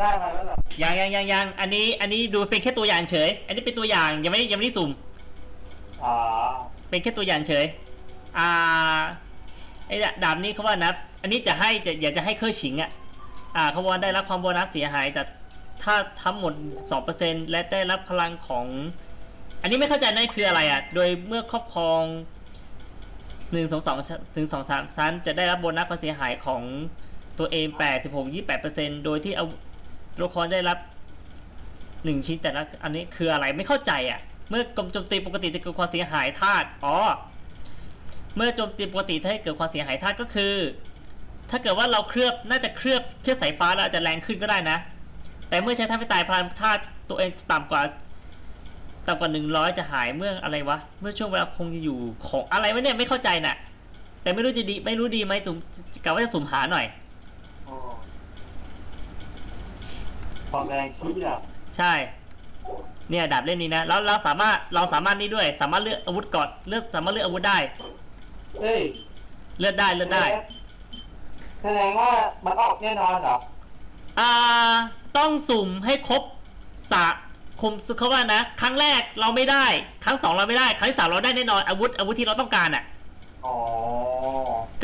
ได้มาแล้วเหรอยังยังยังยังอันนี้อันนี้ดูเป็นแค่ตัวอย่างเฉย อันนี้เป็นตัวอย่างยังไม่ได้ยังไม่ได้สุ่ม อ๋อเป็นแค่ตัวอย่างเฉย อ่าไอ้ดาบนี้เขาว่านะ อันนี้จะให้จะอยากจะให้เครื่องฉิงอะ อ่าเขาว่าได้รับความโบนัสเสียหายแต่ถ้าทั้งหมด 2%และได้รับพลังของ อันนี้ไม่เข้าใจนั่นคืออะไรอะ โดยเมื่อครอบครองหนึ่งสองสองถึงสองสามชั้นจะได้รับโบนัสความเสียหายของตัวเองแปดสิบหกยี่แปดเปอร์เซ็นโดยที่เอา ตัวละครได้รับหนึ่งชิ้นแต่ละอันนี้คืออะไรไม่เข้าใจอะ เมื่อกรมโจมตีปกติจะเกิดความเสียหายธาตุอ๋อเมื่อโจมตีปกติถ้าให้เกิดความเสียหายธาตุก็คือ ถ้าเกิดว่าเราเคลือบน่าจะเคลือบเคลือบสายฟ้าแล้วจะแรงขึ้นก็ได้นะ แต่เมื่อใช้ท่าไม่ตายพลังธาตุตัวเองต่ำกว่าต่ำกว่าหนึ่งร้อยจะหายเมื่ออะไรวะเมื่อช่วงเวลาคงจะอยู่ของอะไรวะเนี่ยไม่เข้าใจน่ะ แต่ไม่รู้จะดีไม่รู้ดีไหมสุ่มกะว่าจะสุ่มหาหน่อย โอ้ ความแรงขี้อะใช่ เนี่ยดาบเล่มนี้นะแล้วเราสามารถเราสามารถนี่ด้วย สามารถเลือกอาวุธก่อนเลือกสามารถเลือกอาวุธได้ เฮ้ยเลือกได้เลือกได้ แสดงว่ามันออกแน่นอนเหรอ อ่า ต้องสุ่มให้ครบสะคุมเขาว่านะ ครั้งแรกเราไม่ได้ ครั้งสองเราไม่ได้ ครั้งที่สามเราได้แน่นอนอาวุธอาวุธที่เราต้องการอะ อ๋อ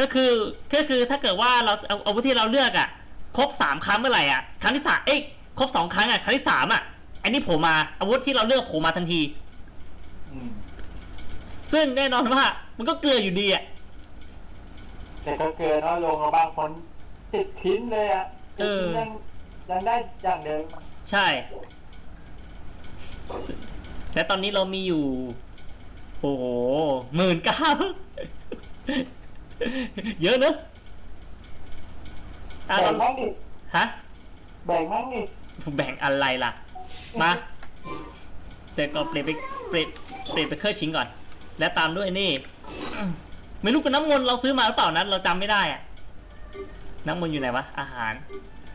ก็คือก็คือถ้าเกิดว่าเราเอาอาวุธที่เราเลือกอะ ครบสามครั้งเมื่อไหร่อะ ครั้งที่สามเอ้ย ครบสองครั้งอะครั้งที่สามอะอันนี้โผล่มาอาวุธที่เราเลือกโผล่มาทันทีอืมซึ่งแน่นอนว่า มันก็เกลืออยู่ดีอะแต่ก็เกินน้อยลงแล้วบางคนติดทิ้นเลยอะติดทิ้นเออยังยังได้อย่างเดิมใช่ และตอนนี้เรามีอยู่ โอ้โหหมื่นเก้าเยอะเนอะอะแบ่เรางมั่งดิฮะแบ่งมั่งดิ แบ่งอะไรล่ะ มาแต่ก็เปลี่ยนไปเปลี่ยนเปลี่ยนไปเครื่องชิงก่อน แล้วตามด้วยนี่อืมไม่รู้กับน้ำมนต์เราซื้อมาหรือเปล่านั้นเราจำไม่ได้อะน้ำมนต์อยู่ไหนวะอาหาร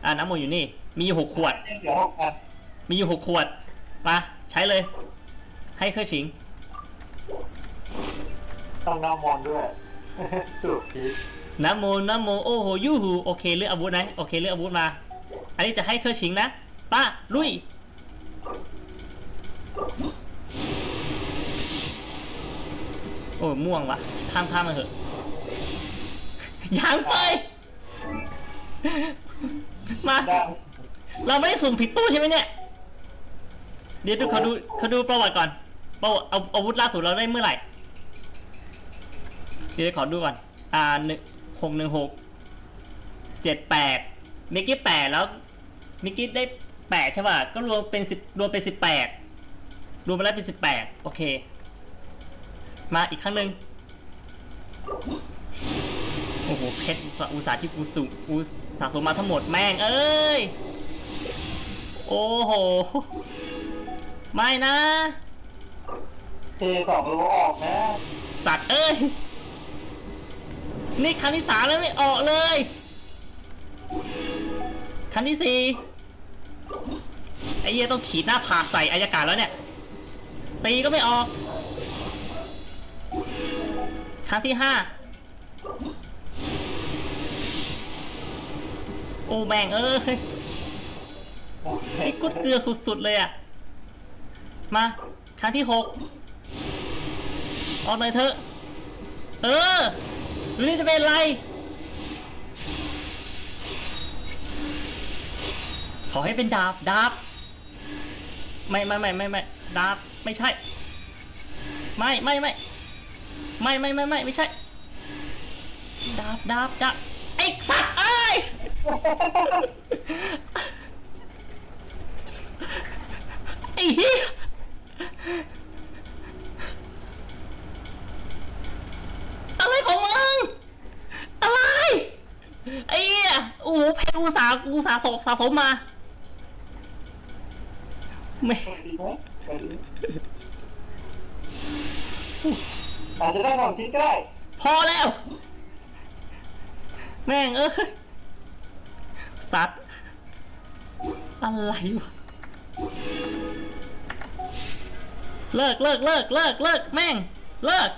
อ่าน้ำมนต์อยู่นี่ มีอยู่หกขวด เดี๋ยวหกอันมีอยู่หกขวด มา ใช้เลย ให้เครื่องชิง ต้องน้ำมนต์ด้วย สุดพีชน้ำโมน้ำโมโอ้โหยูหูโอเคเลือกอาวุธนะโอเคเลือกอาวุธมา อันนี้จะให้เครื่องชิงนะ ป้าลุย โอ้ยม่วงวะข้ามข้ามมาเถอะยางไฟ มาได้เราไม่ได้สุ่มผิดตู้ใช่ไหมเนี่ย เดี๋ยวดูเขาดูเขาดูประวัติก่อนประวัติเอาอาวุธล่าสุดเราได้เมื่อไหร่ เดี๋ยวขอดูก่อน อ่าหนึ่งหกหนึ่งหกเจ็ดแปดมิกกี้แปดแล้วมิกกี้ได้ แปดใช่ป่ะ ก็รวมเป็นสิบรวมเป็นสิบแปดรวมไปแล้วเป็นสิบแปดโอเค มาอีกครั้งหนึ่งโอ้โหเพชรอุตสาห์ที่กูสูกูสะสมมาทั้งหมดแม่ง เอ้ย โอ้โห ไม่นะเทสองโลออกนะ สัตว์เอ้ย นี่ครั้งที่สามแล้วไม่ออกเลย ครั้งที่สี่ไอ้เหี้ยต้องขีดหน้าผากใส่อายการแล้วเนี่ยสีก็ไม่ออก ครั้งที่ห้าโอ้แม่งเอ้ยไอ้กุดเกลือสุดๆเลยอะ มา ครั้งที่หกออกหน่อยเถอะ เออหรือนี่จะเป็นไร ขอให้เป็นดาบ ดาบ ไม่ไม่ไม่ไม่ไม่ดาบไม่ใช่ ไม่ไม่ไม่ไม่ไม่ไม่ไม่ไม่ใช่ดาบดาบดาบไอ้สัตว์เอ้ยไอ้เหี้ยอะไรของมึง อะไร ไอ้เหี้ยโอ้โหเพชรอุตสาห์อุตสาห์สะสะสมมา ไม่ดีไหมไปดูอาจจะได้ของชิ้นก็ได้ พอแล้ว แม่งเอ้ยสัตว์อะไรวะ เลิกเลิกเลิกเลิกเลิกแม่ง เลิก